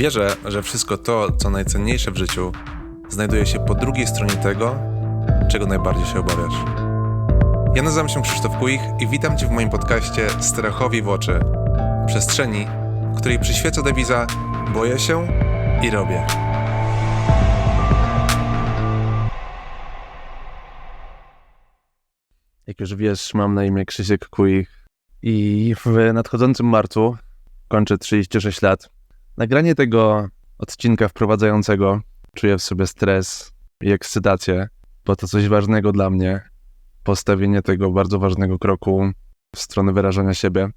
Wierzę, że wszystko to, co najcenniejsze w życiu, znajduje się po drugiej stronie tego, czego najbardziej się obawiasz. Ja nazywam się Krzysztof Kuich i witam Cię w moim podcaście Strachowi w oczy. Przestrzeni, której przyświeca dewiza Boję się i robię. Jak już wiesz, mam na imię Krzysiek Kuich i w nadchodzącym marcu kończę 36 lat. Nagranie tego odcinka wprowadzającego czuję w sobie stres i ekscytację, bo to coś ważnego dla mnie. Postawienie tego bardzo ważnego kroku w stronę wyrażania siebie.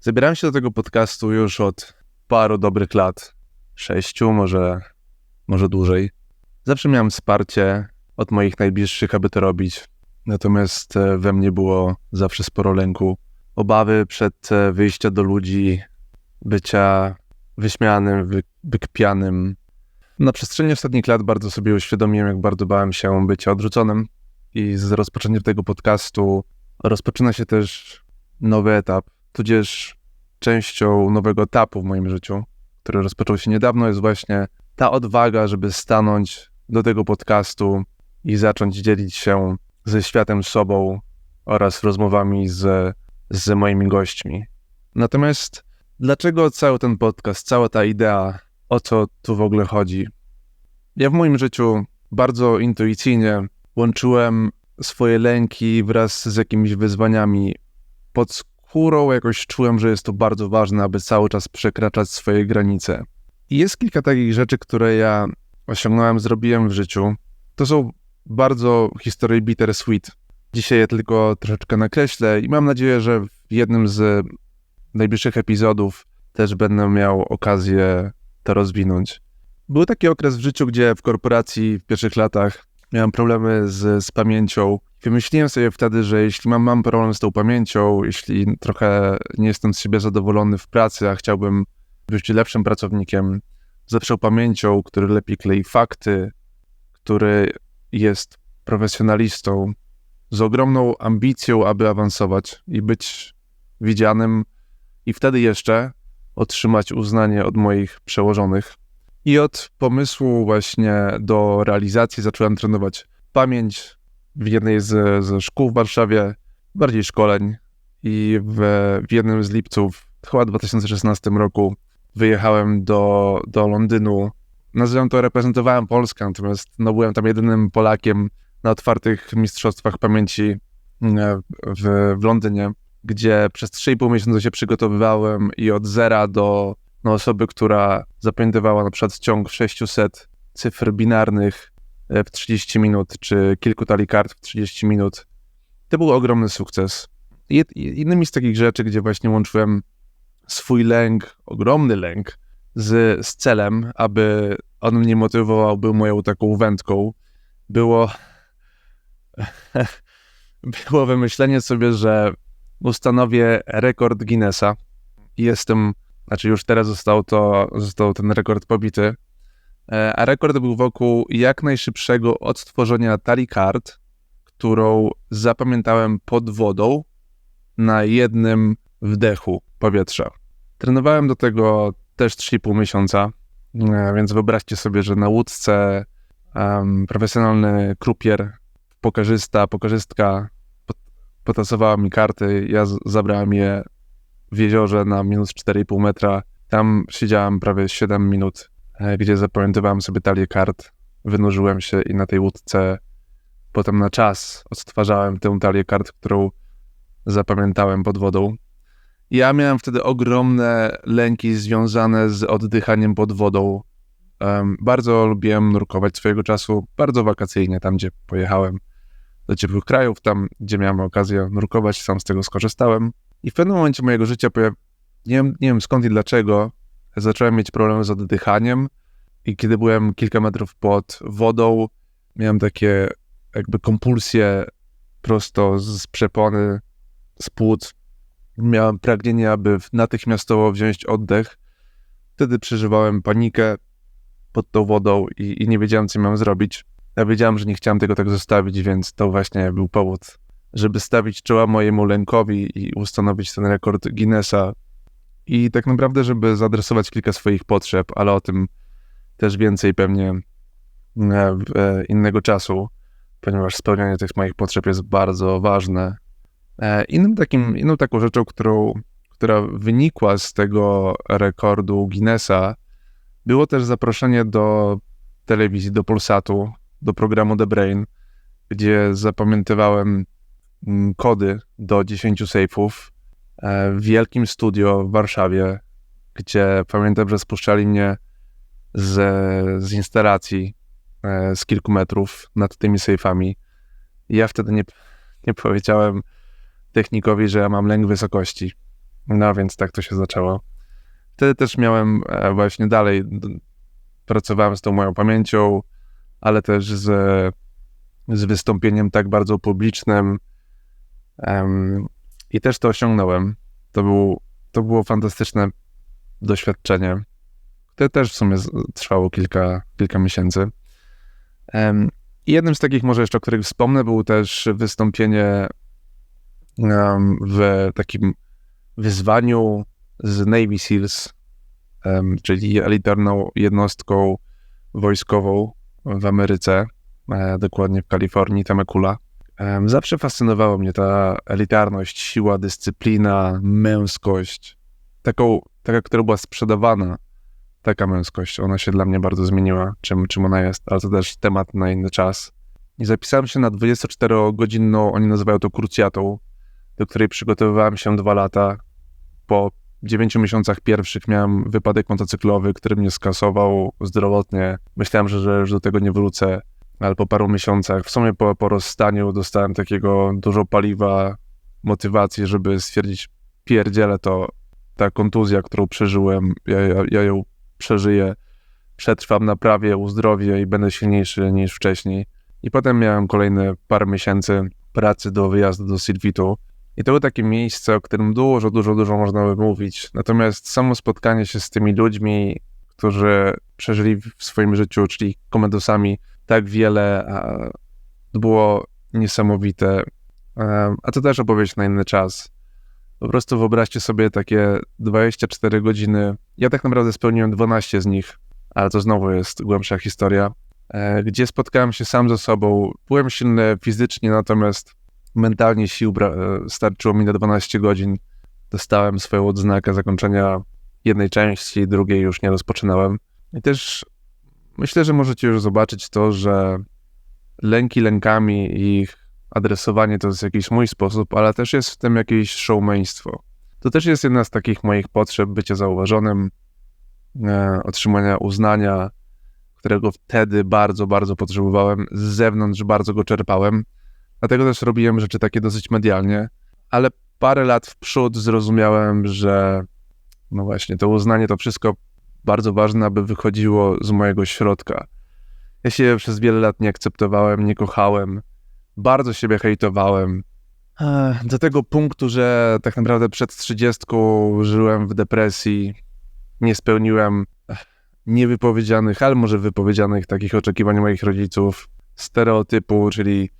Zabierałem się do tego podcastu już od paru dobrych lat, sześciu, może, może dłużej. Zawsze miałem wsparcie od moich najbliższych, aby to robić. Natomiast e, we mnie było zawsze sporo lęku, obawy przed e, wyjściem do ludzi, bycia wyśmianym, wy, wykpianym. Na przestrzeni ostatnich lat bardzo sobie uświadomiłem, jak bardzo bałem się bycia odrzuconym i z rozpoczęciem tego podcastu rozpoczyna się też nowy etap, tudzież częścią nowego etapu w moim życiu, który rozpoczął się niedawno, jest właśnie ta odwaga, żeby stanąć do tego podcastu i zacząć dzielić się ze światem sobą oraz rozmowami z, z moimi gośćmi. Natomiast dlaczego cały ten podcast, cała ta idea, o co tu w ogóle chodzi? Ja w moim życiu bardzo intuicyjnie łączyłem swoje lęki wraz z jakimiś wyzwaniami. Pod skórą jakoś czułem, że jest to bardzo ważne, aby cały czas przekraczać swoje granice. I jest kilka takich rzeczy, które ja osiągnąłem, zrobiłem w życiu. To są bardzo historii bittersweet. Dzisiaj je tylko troszeczkę nakreślę i mam nadzieję, że w jednym z najbliższych epizodów też będę miał okazję to rozwinąć. Był taki okres w życiu, gdzie w korporacji w pierwszych latach miałem problemy z, z pamięcią. Wymyśliłem sobie wtedy, że jeśli mam, mam problem z tą pamięcią, jeśli trochę nie jestem z siebie zadowolony w pracy, a chciałbym być lepszym pracownikiem, z lepszą pamięcią, który lepiej klei fakty, który jest profesjonalistą z ogromną ambicją, aby awansować i być widzianym, i wtedy jeszcze otrzymać uznanie od moich przełożonych. I od pomysłu właśnie do realizacji zacząłem trenować pamięć w jednej z, ze szkół w Warszawie, bardziej szkoleń. I w, w jednym z lipców, chyba w 2016 roku, wyjechałem do, do Londynu nazywam to, reprezentowałem Polskę, natomiast no, byłem tam jedynym Polakiem na otwartych mistrzostwach pamięci e, w, w Londynie, gdzie przez 3,5 miesiąca się przygotowywałem i od zera do no, osoby, która zapamiętywała na przykład ciąg 600 cyfr binarnych e, w 30 minut, czy kilku talii kart w 30 minut. To był ogromny sukces. Innymi z takich rzeczy, gdzie właśnie łączyłem swój lęk, ogromny lęk, z, z celem, aby on mnie motywował, był moją taką wędką, było, było wymyślenie sobie, że ustanowię rekord Guinnessa. Jestem, znaczy już teraz został, to, został ten rekord pobity, e, a rekord był wokół jak najszybszego odtworzenia talii kart, którą zapamiętałem pod wodą na jednym wdechu powietrza. Trenowałem do tego też 3,5 miesiąca, e, więc wyobraźcie sobie, że na łódce um, profesjonalny krupier, pokarzysta, pokarzystka potasowała mi karty, ja zabrałem je w jeziorze na minus 4,5 metra. Tam siedziałem prawie 7 minut, e, gdzie zapamiętywałem sobie talię kart, wynurzyłem się i na tej łódce potem na czas odtwarzałem tę talię kart, którą zapamiętałem pod wodą. Ja miałem wtedy ogromne lęki związane z oddychaniem pod wodą. Um, bardzo lubiłem nurkować swojego czasu, bardzo wakacyjnie, tam gdzie pojechałem do ciepłych krajów, tam gdzie miałem okazję nurkować, sam z tego skorzystałem. I w pewnym momencie mojego życia, pojaw... nie, wiem, nie wiem skąd i dlaczego, zacząłem mieć problemy z oddychaniem i kiedy byłem kilka metrów pod wodą, miałem takie jakby kompulsje prosto z przepony, z płuc, miałem pragnienie, aby natychmiastowo wziąć oddech. Wtedy przeżywałem panikę pod tą wodą i, i nie wiedziałem, co miałem zrobić. Ja wiedziałem, że nie chciałem tego tak zostawić, więc to właśnie był powód, żeby stawić czoła mojemu lękowi i ustanowić ten rekord Guinnessa I tak naprawdę, żeby zaadresować kilka swoich potrzeb, ale o tym też więcej pewnie e, e, innego czasu, ponieważ spełnianie tych moich potrzeb jest bardzo ważne. E, Innym takim, inną taką rzeczą, którą, która wynikła z tego rekordu Guinnessa, było też zaproszenie do telewizji, do Polsatu, do programu The Brain, gdzie zapamiętywałem mm, kody do 10 sejfów e, w wielkim studio w Warszawie, gdzie pamiętam, że spuszczali mnie z, z instalacji e, z kilku metrów nad tymi sejfami. Ja wtedy nie, nie powiedziałem technikowi, że ja mam lęk wysokości. No więc tak to się zaczęło. Wtedy też miałem e, właśnie dalej, pracowałem z tą moją pamięcią, ale też z, z wystąpieniem tak bardzo publicznym em, i też to osiągnąłem. To, był, to było fantastyczne doświadczenie, które też w sumie trwało kilka, kilka miesięcy. Em, I jednym z takich może jeszcze, o których wspomnę, było też wystąpienie em, w takim wyzwaniu z Navy SEALs, czyli elitarną jednostką wojskową w Ameryce, e, dokładnie w Kalifornii, Temecula. Em, Zawsze fascynowała mnie ta elitarność, siła, dyscyplina, męskość. Taką, taka, która była sprzedawana, taka męskość. Ona się dla mnie bardzo zmieniła, czym, czym ona jest, ale to też temat na inny czas. I zapisałem się na 24-godzinną, oni nazywają to krucjatą, do której przygotowywałem się dwa lata. Po dziewięciu miesiącach pierwszych miałem wypadek motocyklowy, który mnie skasował zdrowotnie. Myślałem, że, że już do tego nie wrócę, ale po paru miesiącach, w sumie po, po rozstaniu, dostałem takiego dużo paliwa, motywacji, żeby stwierdzić, pierdzielę to, ta kontuzja, którą przeżyłem, ja, ja, ja ją przeżyję, przetrwam, naprawię, uzdrowię i będę silniejszy niż wcześniej. I potem miałem kolejne parę miesięcy pracy do wyjazdu do Silvitu. I to było takie miejsce, o którym dużo, dużo, dużo można by mówić. Natomiast samo spotkanie się z tymi ludźmi, którzy przeżyli w swoim życiu, czyli komedosami, tak wiele, było niesamowite. A to też opowieść na inny czas. Po prostu wyobraźcie sobie takie 24 godziny. Ja tak naprawdę spełniłem 12 z nich, ale to znowu jest głębsza historia, e, gdzie spotkałem się sam ze sobą. Byłem silny fizycznie, natomiast mentalnie sił e, starczyło mi na 12 godzin. Dostałem swoją odznakę zakończenia jednej części, drugiej już nie rozpoczynałem. I też myślę, że możecie już zobaczyć to, że lęki lękami i ich adresowanie to jest jakiś mój sposób, ale też jest w tym jakieś showmeństwo. To też jest jedna z takich moich potrzeb bycia zauważonym, e, otrzymania uznania, którego wtedy bardzo, bardzo potrzebowałem. Z zewnątrz bardzo go czerpałem. Dlatego też robiłem rzeczy takie dosyć medialnie, ale parę lat w przód zrozumiałem, że no właśnie, to uznanie to wszystko bardzo ważne, aby wychodziło z mojego środka. Ja się przez wiele lat nie akceptowałem, nie kochałem, bardzo siebie hejtowałem. Do tego punktu, że tak naprawdę przed trzydziestką żyłem w depresji, nie spełniłem niewypowiedzianych, ale może wypowiedzianych takich oczekiwań moich rodziców, stereotypu, czyli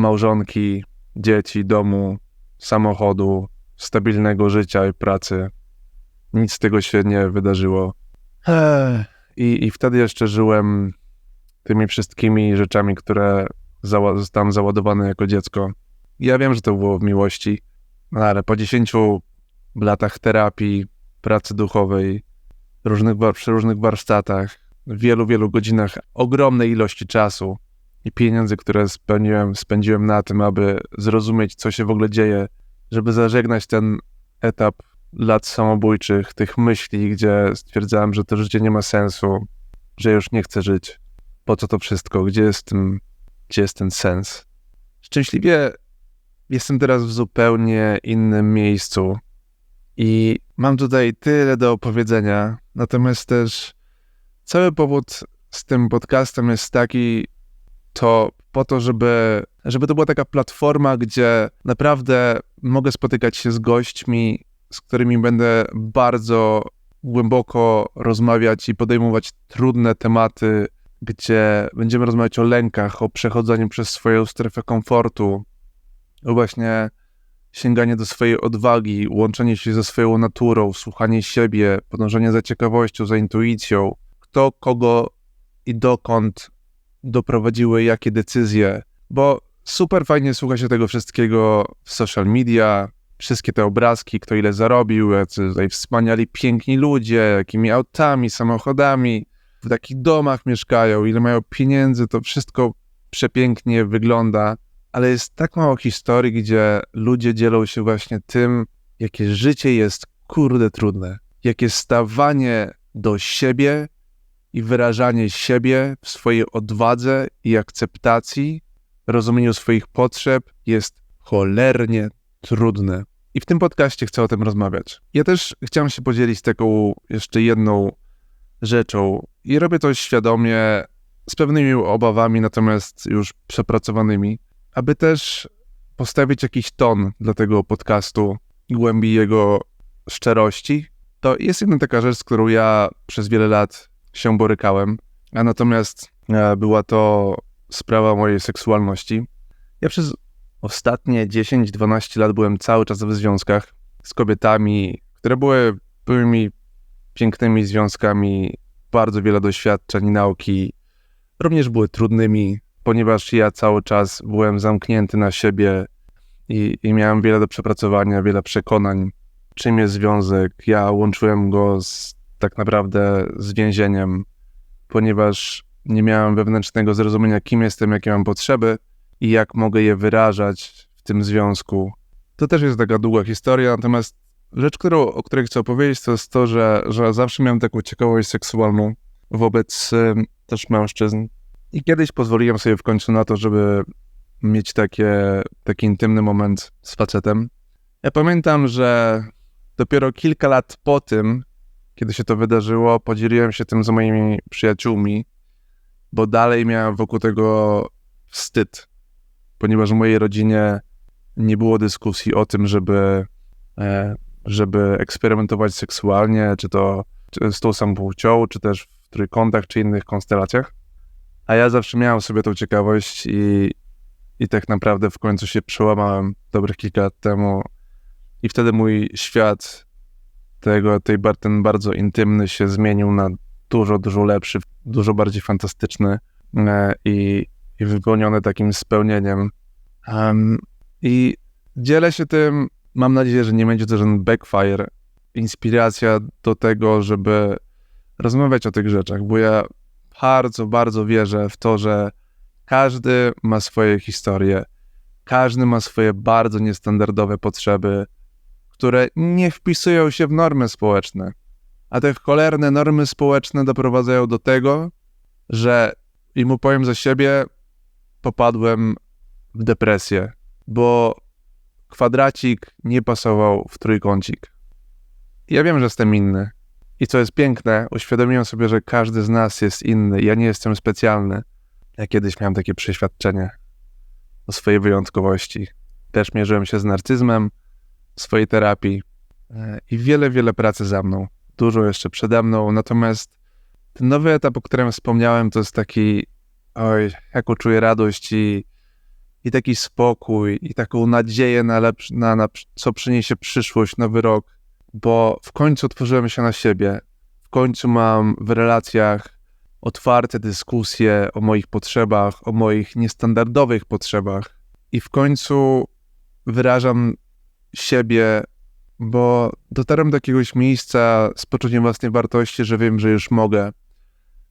małżonki, dzieci, domu, samochodu, stabilnego życia i pracy. Nic z tego się nie wydarzyło. I, I wtedy jeszcze żyłem tymi wszystkimi rzeczami, które zała- zostałem załadowany jako dziecko. Ja wiem, że to było w miłości, no ale po 10 latach terapii, pracy duchowej, różnych przy różnych warsztatach, wielu, wielu godzinach, ogromnej ilości czasu i pieniędzy, które spędziłem, spędziłem na tym, aby zrozumieć, co się w ogóle dzieje, żeby zażegnać ten etap lat samobójczych, tych myśli, gdzie stwierdzałem, że to życie nie ma sensu, że już nie chcę żyć. Po co to wszystko? Gdzie jest, ten, gdzie jest ten sens? Szczęśliwie jestem teraz w zupełnie innym miejscu i mam tutaj tyle do opowiedzenia. Natomiast też cały powód z tym podcastem jest taki, to po to, żeby, żeby to była taka platforma, gdzie naprawdę mogę spotykać się z gośćmi, z którymi będę bardzo głęboko rozmawiać i podejmować trudne tematy, gdzie będziemy rozmawiać o lękach, o przechodzeniu przez swoją strefę komfortu, o właśnie sięganie do swojej odwagi, łączenie się ze swoją naturą, słuchanie siebie, podążanie za ciekawością, za intuicją, kto, kogo i dokąd doprowadziły jakie decyzje, bo super fajnie słucha się tego wszystkiego w social media, wszystkie te obrazki, kto ile zarobił, jacy tutaj wspaniali, piękni ludzie, jakimi autami, samochodami, w takich domach mieszkają, ile mają pieniędzy, to wszystko przepięknie wygląda, ale jest tak mało historii, gdzie ludzie dzielą się właśnie tym, jakie życie jest kurde trudne, jakie stawanie do siebie i wyrażanie siebie w swojej odwadze i akceptacji, rozumieniu swoich potrzeb jest cholernie trudne. I w tym podcaście chcę o tym rozmawiać. Ja też chciałem się podzielić taką jeszcze jedną rzeczą i robię to świadomie, z pewnymi obawami, natomiast już przepracowanymi, aby też postawić jakiś ton dla tego podcastu, głębi jego szczerości. To jest jedna taka rzecz, z którą ja przez wiele lat się borykałem, a natomiast e, była to sprawa mojej seksualności. Ja przez ostatnie 10-12 lat byłem cały czas w związkach z kobietami, które były byłymi pięknymi związkami, bardzo wiele doświadczeń, nauki, również były trudnymi, ponieważ ja cały czas byłem zamknięty na siebie i, i miałem wiele do przepracowania, wiele przekonań, czym jest związek. Ja łączyłem go z, tak naprawdę z więzieniem, ponieważ nie miałem wewnętrznego zrozumienia, kim jestem, jakie mam potrzeby i jak mogę je wyrażać w tym związku. To też jest taka długa historia, natomiast rzecz, którą, o której chcę opowiedzieć, to jest to, że, że zawsze miałem taką ciekawość seksualną wobec y, też mężczyzn. I kiedyś pozwoliłem sobie w końcu na to, żeby mieć takie, taki intymny moment z facetem. Ja pamiętam, że dopiero kilka lat po tym, kiedy się to wydarzyło, podzieliłem się tym z moimi przyjaciółmi, bo dalej miałem wokół tego wstyd, ponieważ w mojej rodzinie nie było dyskusji o tym, żeby, e, żeby eksperymentować seksualnie, czy to z tą samą płcią, czy też w trójkątach, czy innych konstelacjach. A ja zawsze miałem sobie tą ciekawość i, i tak naprawdę w końcu się przełamałem dobrych kilka lat temu. I wtedy mój świat tego, tej, ten bardzo intymny się zmienił na dużo, dużo lepszy, dużo bardziej fantastyczny e, i, i wypełniony takim spełnieniem. Um, I dzielę się tym, mam nadzieję, że nie będzie to żaden backfire, inspiracja do tego, żeby rozmawiać o tych rzeczach, bo ja bardzo, bardzo wierzę w to, że każdy ma swoje historie, każdy ma swoje bardzo niestandardowe potrzeby, które nie wpisują się w normy społeczne. A te cholerne normy społeczne doprowadzają do tego, że i mu powiem za siebie, popadłem w depresję, bo kwadracik nie pasował w trójkącik. Ja wiem, że jestem inny. I co jest piękne, uświadomiłem sobie, że każdy z nas jest inny. Ja nie jestem specjalny. Ja kiedyś miałem takie przeświadczenie o swojej wyjątkowości. Też mierzyłem się z narcyzmem swojej terapii e, i wiele, wiele pracy za mną. Dużo jeszcze przede mną. Natomiast ten nowy etap, o którym wspomniałem, to jest taki, oj, jaką czuję radość i, i taki spokój, i taką nadzieję na, lepsz, na, na co przyniesie przyszłość, nowy rok bo w końcu otworzyłem się na siebie. W końcu mam w relacjach otwarte dyskusje o moich potrzebach, o moich niestandardowych potrzebach i w końcu wyrażam siebie, bo dotarłem do jakiegoś miejsca z poczuciem własnej wartości, że wiem, że już mogę,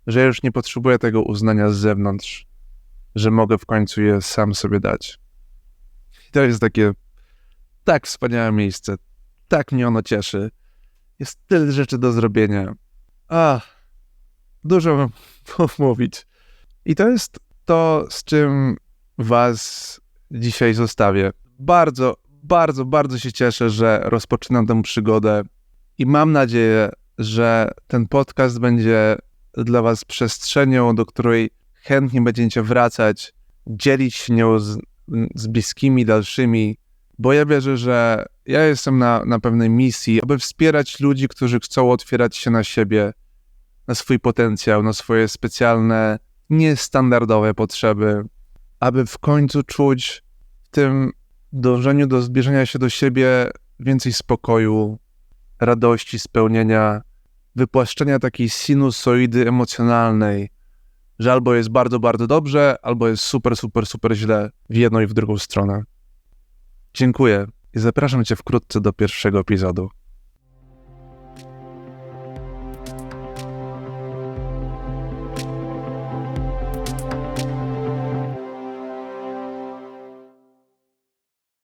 że już nie potrzebuję tego uznania z zewnątrz, że mogę w końcu je sam sobie dać. I to jest takie tak wspaniałe miejsce, tak mnie ono cieszy. Jest tyle rzeczy do zrobienia. A, dużo mam mówić. I to jest to, z czym Was dzisiaj zostawię. Bardzo, bardzo, bardzo się cieszę, że rozpoczynam tę przygodę i mam nadzieję, że ten podcast będzie dla Was przestrzenią, do której chętnie będziecie wracać, dzielić się nią z, z bliskimi, dalszymi, bo ja wierzę, że ja jestem na, na pewnej misji, aby wspierać ludzi, którzy chcą otwierać się na siebie, na swój potencjał, na swoje specjalne, niestandardowe potrzeby, aby w końcu czuć w tym dążeniu do zbliżenia się do siebie więcej spokoju, radości, spełnienia, wypłaszczenia takiej sinusoidy emocjonalnej, że albo jest bardzo, bardzo dobrze, albo jest super, super, super źle w jedną i w drugą stronę. Dziękuję i zapraszam Cię wkrótce do pierwszego epizodu.